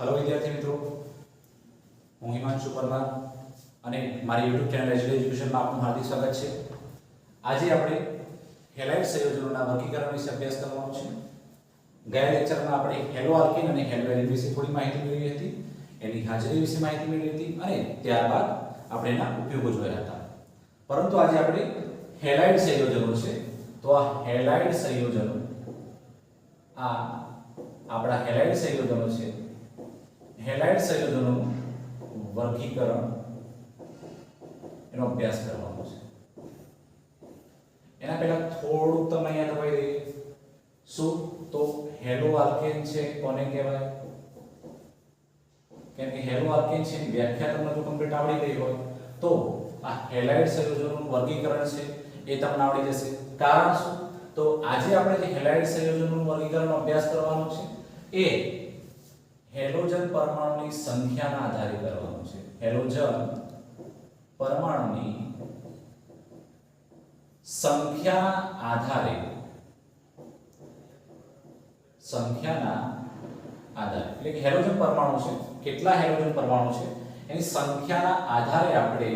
Hello વિદ્યાર્થી મિત્રો. હું હિમાંશુ પરમાર અને મારી યુટ્યુબ ચેનલ એજ્યુકેશન એજ્યુકેશનમાં આપનું હાર્દિક સ્વાગત છે. આજે આપણે હેલાઇડ સંયોજનોના વર્ગીકરણ વિશે અભ્યાસ કરવાનો છે. ગયા લેક્ચરમાં આપણે હેલો આલ્કીન અને હેલો વિશે થોડી માહિતી મેળવી હતી. એની હાજરી વિશે માહિતી મેળવી હતી અને ત્યારબાદ આપણે એના ઉપયોગો જોયા હતા. પરંતુ આજે આપણે હેલાઇડ સંયોજનો છે, તો આ હેલાઇડ સંયોજનો, આ આપણા હેલાઇડ સંયોજનો છે હેલાઇડ સંયોજનોનું વર્ગીકરણ એનો અભ્યાસ કરવાનો છે. એના પહેલા થોડુંક તમને યાદ હોય દઈએ શું? તો હેલો આલ્કેન છે, કોને કહેવાય? કેમ કે હેલો આલ્કેન છે એની વ્યાખ્યા તમને જો કમ્પ્લીટ આવડી ગઈ હોય, તો આ હેલાઇડ સંયોજનોનું વર્ગીકરણ છે, એ તમને આવડી જશે. કારણ શું? તો આજે આપણે જે હેલાઇડ સંયોજનોનું વર્ગીકરણ અભ્યાસ કરવાનો છે, એ હેલોજન પરમાણુની સંખ્યાના આધારે કરવાનું છે. હેલોજન પરમાણુની સંખ્યાના આધારે સંખ્યાના આધારે. એટલે કે હેલોજન પરમાણુ છે. કેટલા હેલોજન પરમાણુ છે? એની સંખ્યાના આધારે આપણે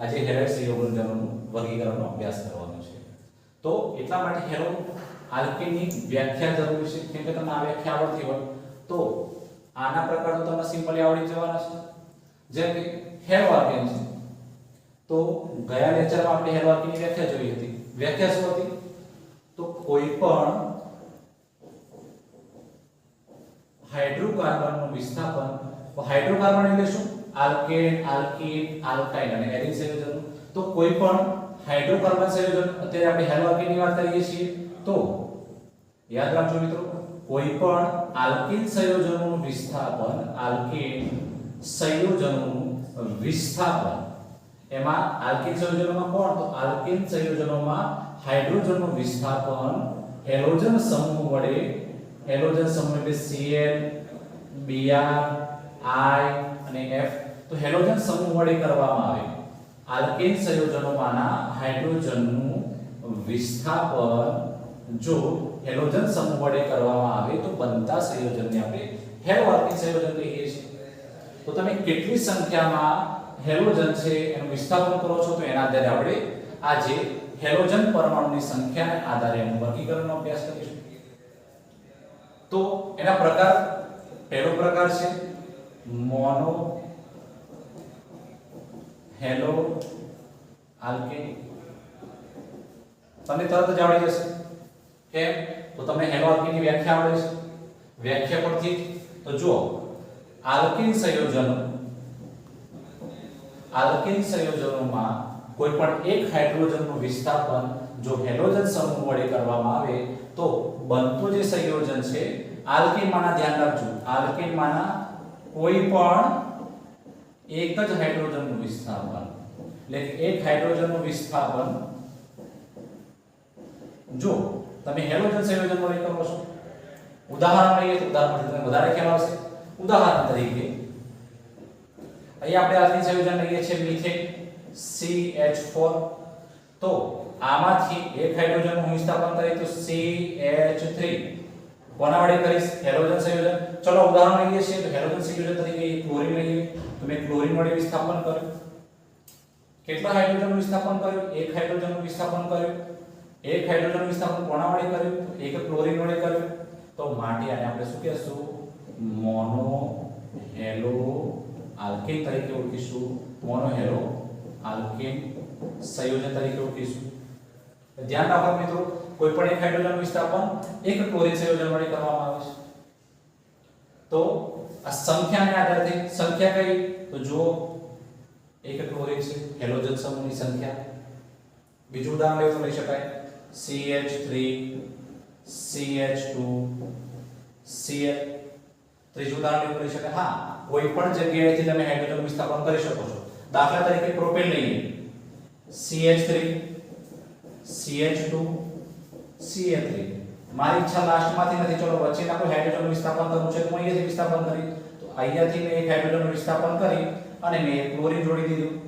આજે હેલાઇડ સંયોજનોનું વર્ગીકરણનો અભ્યાસ કરવાનો છે. તો એટલા માટે હેલો આલ્કેનની વ્યાખ્યા જરૂરી છે. કેમ કે તમને આ વ્યાખ્યા આવડતી હોય. તો આના પ્રકાર તો તમને સિમ્પલી આવડી જવાના છે. જેમ કે આલ્કેન છે. તો ગયા લેક્ચરમાં આપણે આલ્કેનની વ્યાખ્યા જોઈ હતી. વ્યાખ્યા શું હતી? તો કોઈ પણ હાઇડ્રોકાર્બનનું વિસ્થાપન હાઇડ્રોકાર્બન એટલે શું? આલ્કેન આલ્કીન આલ્કાઇન અને એરિન સંયોજન તો કોઈ પણ હાઇડ્રોકાર્બન સંયોજન, અત્યારે આપણે હેલો વાત કરીએ છીએ. તો યાદ રાખજો મિત્રો કોઈ પણ આલ્કિન સંયોજનોનું વિસ્થાપન, આલ્કીન સંયોજનોનું વિસ્થાપન. એમાં આલ્કીન સંયોજનોમાં કોણ? તો આલ્કીન સંયોજનોમાં હાઇડ્રોજનનું વિસ્થાપન, હેલોજન સમૂહ વડે, હેલોજન સમૂહ એટલે Cl, Br, I અને F. તો હેલોજન સમૂહ વડે કરવામાં આવે. આલ્કેન સંયોજનોમાંના હાઇડ્રોજનનું વિસ્થાપન જો હેલોજન સમૂહ વડે કરવામાં આવે તો બનતા સંયોજનને આપણે હેલો આલ્કેન સંયોજન કહીએ છીએ. તો તમે કેટલી સંખ્યામાં હેલોજન છે એનું વિસ્થાપન કરો છો તો એના આધારે આપણે આજે હેલોજન પરમાણુની સંખ્યાને આધારે એનું વર્ગીકરણનો અભ્યાસ કરીશું. તો એના પ્રકાર પહેલો પ્રકાર છે મોનો હેલો આલ્કેન તમને તરત જ આવડી જશે. કેમ? તો તમને હેલો આલ્કેનની વ્યાખ્યા આવડે છે. વ્યાખ્યા પરથી તો જુઓ, આલ્કીન સંયોજનો આલ્કીન સંયોજનોમાં કોઈ પણ એક હાઇડ્રોજનનું વિસ્થાપન જો હેલોજન સમૂહ વડે કરવામાં આવે, તો બનતું જે સંયોજન છે, આલ્કીનમાંના ધ્યાન રાખજો. આલ્કીનમાંના કોઈ પણ એક જ હાઇડ્રોજનનું વિસ્થાપન. એટલે એક હાઇડ્રોજનનું વિસ્થાપન જો તમે હેલોજન સંયોજનનો વડે કરો છો? ઉદાહરણ લઈએ તો ઉદાહરણ તમને વધારે ખ્યાલ આવશે. ઉદાહરણ તરીકે અહીં આપણે આલ્કીન સંયોજન લઈએ છીએ મિથેન CH4 તો આમાંથી એક હાઇડ્રોજનનું હું વિસ્થાપન કરી તો CH3 કોના વડે કરીશ, હેલોજન સંયોજન. ચલો ઉદાહરણ લઈએ છીએ તો હેલોજન સંયોજન તરીકે ક્લોરીન લઈએ. તો મેં ક્લોરીન વડે વિસ્થાપન કર્યું. કેટલા હાઇડ્રોજનનું વિસ્થાપન કર્યું? એક હાઇડ્રોજનનું વિસ્થાપન કર્યું. એક હાઇડ્રોજન વિસ્થાપન કોના વડે કર્યું? તો એક ક્લોરીન વડે કર્યું. તો માટે આને આપણે શું કહેશું? મોનો હેલો આલ્કેન તરીકે ઓળખીશું. મોનો હેલો આલ્કેન સંયોજન તરીકે ઓળખીશું. ધ્યાન રાખો મિત્રો, કોઈ પણ એક હાઇડ્રોજન વિસ્થાપન એક ક્લોરીન સંયોજન વડે કરવામાં આવે છે. તો આ સંખ્યાને આધારે સંખ્યા કઈ? તો જુઓ, એક ક્લોરીન છે, હેલોજન સમૂહની સંખ્યા. બીજું ઉદાહરણ લઈ શકાય. CH3 CH2 Cl ત્રીજું ઉદાહરણ લેવું કરી શકાય. હા, કોઈ પણ જગ્યાએથી તમે હાઇડ્રોજન વિસ્થાપન કરી શકો છો. દાખલા તરીકે પ્રોપેન લઈએ. CH3 CH2 Cl3 મારી ઈચ્છા લાસ્ટમાંથી નથી. ચલો, વચ્ચેના કોઈ હાઇડ્રોજન વિસ્થાપન કરવું છે તો અહીંયાથી વિસ્થાપન કરી તો અહીંયાથી મેં એક હાઇડ્રોજન વિસ્થાપન કરી અને મેં ક્લોરીન જોડી દીધું.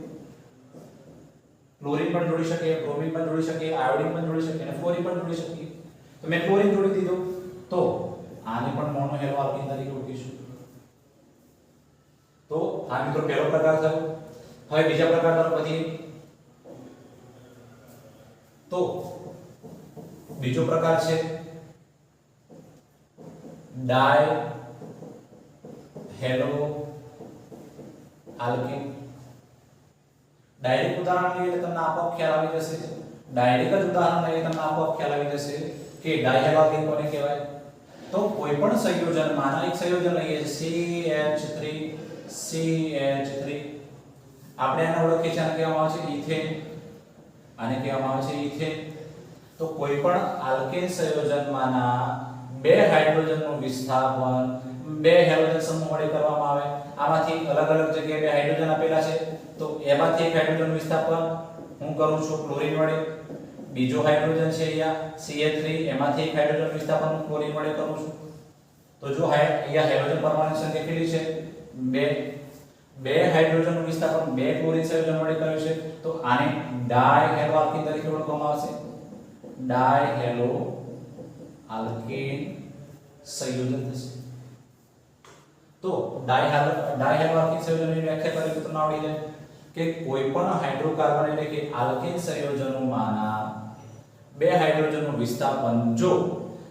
ક્લોરીન પણ જોડી શકે બ્રોમિન પણ જોડી શકે આયોડિન પણ જોડી શકે અને ફ્લોરિન પણ જોડી શકીએ. તો મેં ક્લોરીન જોડી દીધું. તો આને પણ મોનો હેલો આલ્કીન તરીકે ઓળખીશું. તો આ મિત્રો, પહેલો પ્રકાર થયો. હવે બીજા પ્રકાર તરફ વધીએ. તો બીજો પ્રકાર છે ડાય હેલો આલ્કેન. ડાયરેક્ટ ઉદાહરણ લઈએ એટલે તમને આપોઆપ ખ્યાલ આવી જશે. ડાયરેક્ટ જ ઉદાહરણ લઈએ તમને આપોઆપ ખ્યાલ આવી જશે કે ડાયહેલો કોને કહેવાય? તો કોઈ પણ સંયોજનમાંના એક સંયોજન લઈએ CH3 CH3 આપણે આને ઓળખીએ છીએ આને કહેવામાં આવે છે ઇથેન આને કહેવામાં આવે છે ઇથેન તો કોઈ પણ આલ્કેન સંયોજનમાંના બે હાઇડ્રોજનનું વિસ્થાપન, બે હેલોજન સમૂહ વડે કરવામાં આવે. આમાંથી અલગ અલગ જગ્યાએ બે હાઇડ્રોજન આપેલા છે. તો એમાંથી એક હાઇડ્રોજન વિસ્થાપન હું કરું છું ક્લોરીન વડે. બીજો હાઇડ્રોજન છે અહીંયા CH3 એમાંથી એક હાઇડ્રોજન વિસ્થાપન હું ક્લોરીન વડે કરું છું. તો જો અહીંયા હાઇડ્રોજન પરમાણુ સંખ્યા કેટલી છે? બે. બે હાઇડ્રોજન વિસ્થાપન, બે ક્લોરીન સંયોજન વડે કર્યું છે. તો આને ડાયહેલો આલ્કીન તરીકે ઓળખવામાં આવશે. ડાયહેલો આલ્કીન સંયોજન થશે. તો ડાયહેલો ડાયહેલો આલ્કેન સંયોજનની વ્યાખ્યા તરીકે તમને આવડી જાય. કે કોઈ પણ હાઇડ્રોકાર્બન એટલે કે આલ્કેન સંયોજનોમાંના બે હાઇડ્રોજનનું વિસ્થાપન જો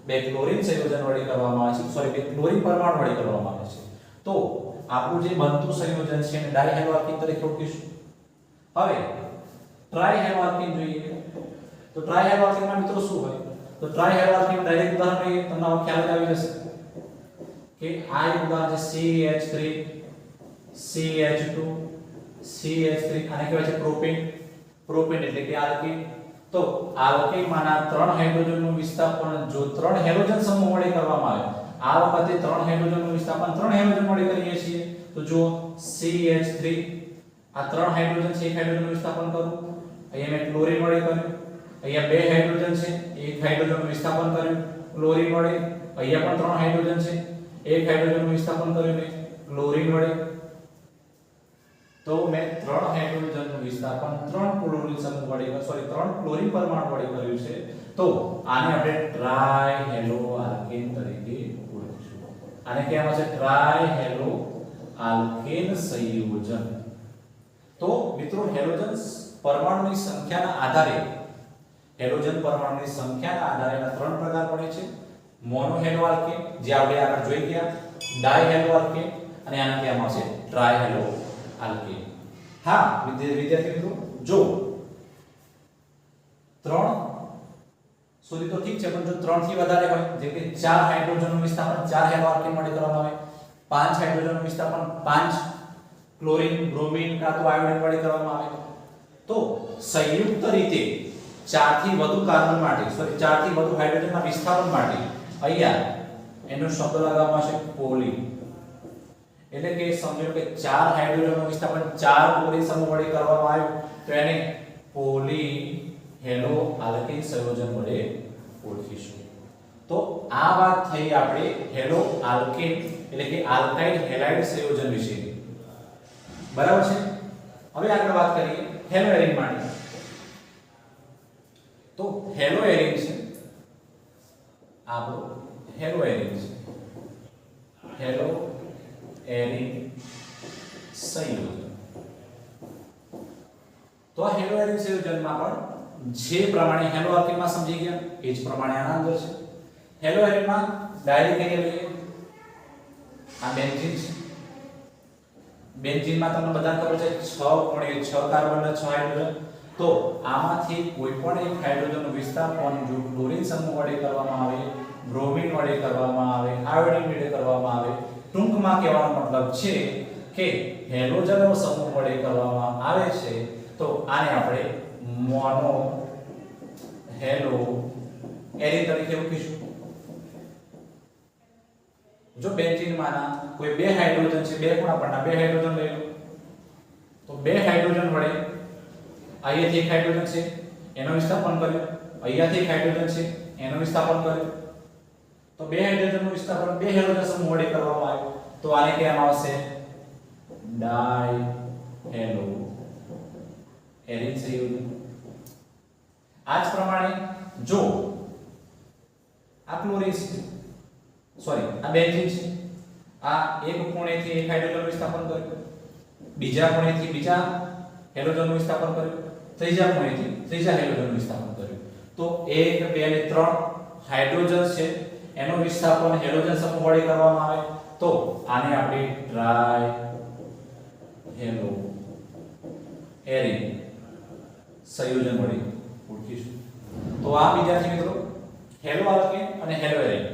બે ક્લોરીન સંયોજન વડે કરવામાં આવે છે સોરી બે ક્લોરીન પરમાણુ વડે કરવામાં આવે છે, તો આપણું જે બનતું સંયોજન છે એને ડાયહેલોઆલ્કીન તરીકે ઓળખીશું. હવે ટ્રાયહેલોઆલ્કીન જોઈએ તો ટ્રાયહેલોઆલ્કીનમાં મિત્રો શું હોય? તો ટ્રાયહેલોઆલ્કીન ડાયરેક્ટ ઉદાહરણ લઈએ તમને ખ્યાલ આવી જશે કે આ ઉદાહરણ છે CH3 CH2 CH3 આને કહેવાય છે પ્રોપેન પ્રોપેન એટલે કે આલ્કેન. તો આલ્કેનમાંના ત્રણ હાઇડ્રોજનનું વિસ્થાપન, જો ત્રણ હેલોજન સમૂહ વડે કરવામાં આવે, આ વખતે ત્રણ હાઇડ્રોજનનું વિસ્થાપન ત્રણ હેલોજન વડે કરીએ છીએ. તો જો CH3 આ ત્રણ હાઇડ્રોજન છે, એક હાઇડ્રોજનનું વિસ્થાપન કરું. અહીંયા મેં ક્લોરીન વડે કર્યું. અહીંયા બે હાઇડ્રોજન છે, એક હાઇડ્રોજનનું વિસ્થાપન કર્યું, ક્લોરીન વડે. અહીંયા પણ ત્રણ હાઇડ્રોજન છે, એક હાઇડ્રોજનનું વિસ્થાપન કર્યું મેં, ક્લોરીન વડે. તો મેં ત્રણ હાઇડ્રોજનનું વિસ્થાપન, ત્રણ ક્લોરીન સમૂહ વડે સોરી ત્રણ ક્લોરીન પરમાણુ વડે કર્યું છે. તો આને આપણે ટ્રાય હેલો આલ્કેન તરીકે ઓળખીશું. આને કહેવામાં છે? ટ્રાય હેલો આલ્કેન સંયોજન. તો મિત્રો, હેલોજન પરમાણુની સંખ્યાના આધારે, હેલોજન પરમાણુની સંખ્યાના આધારે એના ત્રણ પ્રકાર પડે છે. મોનોહેલો આલ્કેન જે આપણે આગળ જોઈ ગયા ડાયહેલો આલ્કેન અને આને કહેવામાં આવશે? ટ્રાયહેલો આલ્કેન હા, વિદ્યા- વિદ્યાર્થી મિત્રો, જો ત્રણ સુધી તો ઠીક છે, પણ જો ત્રણથી વધારે હોય, જેમ કે ચાર હાઇડ્રોજનનું વિસ્થાપન, ચાર હેલો માટે કરવામાં આવે, પાંચ હાઇડ્રોજનનું વિસ્થાપન, પાંચ ક્લોરીન, બ્રોમીન કાં તો આયોડિન વડે કરવામાં આવે. તો સંયુક્ત રીતે ચારથી વધુ કાર્બન માટે સોરી ચારથી વધુ હાઇડ્રોજનના વિસ્થાપન માટે, અહીંયા એનો શબ્દ લગાવવામાં આવશે પોલી એટલે કે સમજો કે ચાર હાઇડ્રોજનનું વિસ્થાપન ચાર ક્લોરીન સમૂહ વડે કરવામાં આવ્યું. તો એને પોલી હેલો આલ્કેન સંયોજન વડે ઓળખીશું. તો આ વાત થઈ આપણે હેલો આલ્કેન એટલે કે આલ્કાઇન હેલાઇડ સંયોજન વિશે. બરાબર છે? હવે આગળ વાત કરીએ હેલો એરિન માટે તો હેલો એરિન છે આપણો હેલો એરિન છે. હેલો એરિન સંયોજન તો આ હેલો એરિન સંયોજનમાં પણ જે પ્રમાણે હેલો આલ્કેનમાં સમજી ગયા, એ જ પ્રમાણે આના અંદર છે. હેલો એરિનમાં ડાયરેક્ટ કહીએ લઈએ. આ બેન્ઝીન છે. બેન્ઝીનમાં તમને બધા ખબર છે 6 કોણીય 6 કાર્બન અને 6 હાઇડ્રોજન. તો આમાંથી કોઈ પણ એક હાઇડ્રોજનનું વિસ્થાપન જો ક્લોરીન સમૂહ વડે કરવામાં આવે, બ્રોમિન વડે કરવામાં આવે, આયોડિન વડે કરવામાં આવે ટૂંકમાં કહેવાનો મતલબ છે કે હેલોજનનો સમૂહ વડે કરવામાં આવે છે, તો આને આપણે મોનો હેલો એરે તરીકે લખીશું જો બેન્ઝીનમાંના કોઈ બે હાઇડ્રોજન છે, બે ખૂણા પરના બે હાઇડ્રોજન લઈ લો. તો બે હાઇડ્રોજન વડે અહીંયાથી એક હાઇડ્રોજન છે, એનો વિસ્થાપન કર્યું. અહીંયાથી એક હાઇડ્રોજન છે, એનો વિસ્થાપન કર્યું. તો બે હાઇડ્રોજનનું વિસ્થાપન, બે હેલોજન સમૂહ વડે કરવામાં આવ્યું. તો આને કહેવામાં આવશે? ડાય હેલો. એરિન સંયોજન આ જ પ્રમાણે જો આ ક્લોરીન સોરી આ બેન્ઝીન છે. આ એક ખૂણેથી એક હાઇડ્રોજનનું વિસ્થાપન કર્યું. બીજા ખૂણેથી બીજા હેલોજનનું વિસ્થાપન કર્યું. ત્રીજા ખૂણેથી ત્રીજા હેલોજનનું વિસ્થાપન કર્યું. તો 1 2 અને 3 હાઇડ્રોજન છે. એનું વિસ્થાપન હેલોજન સમૂહ વડે કરવામાં આવે તો આને આપણે ટ્રાય હેલો એરિન સંયોજન વડે ઓળખીશું. તો આ વિદ્યાર્થી મિત્રો હેલો આલ્કેન અને હેલો એરિન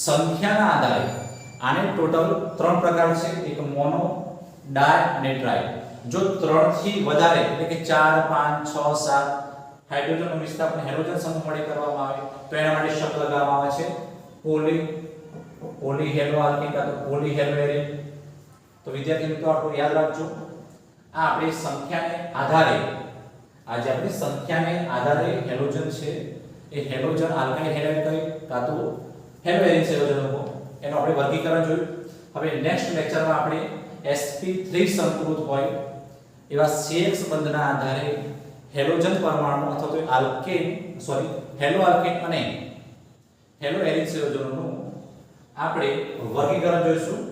સંખ્યાના આધારે આને ટોટલ ત્રણ પ્રકાર છે, એક મોનો ડાય અને ટ્રાય જો 3 થી વધારે, એટલે કે 4 5 6 7 હાઇડ્રોજનનું વિસ્થાપન હેલોજન સમૂહ વડે કરવામાં આવે, તો એના માટે શબ્દ લગાવવામાં આવે છે પોલી પોલી હેલો આલ્કેન કાં તો પોલી હેલો એરિન તો વિદ્યાર્થી મિત્રો આપણું યાદ રાખજો. આ આપણી સંખ્યાને આધારે આ જે આપણી સંખ્યાને આધારે હેલોજન છે. એ હેલોજન આલ્કાઇલ હેલાઇડ કહે કાં તો હેલો એરિન સંયોજનો એનું આપણે વર્ગીકરણ જોયું. હવે નેક્સ્ટ લેક્ચરમાં આપણે sp3 સંકૃત હોય, એવા CX બંધના આધારે હેલોજન પરમાણુ અથવા તો આલ્કેન સોરી હેલો આલ્કેન અને હેલો એરિન સંયોજનોનું આપણે વર્ગીકરણ જોઈશું.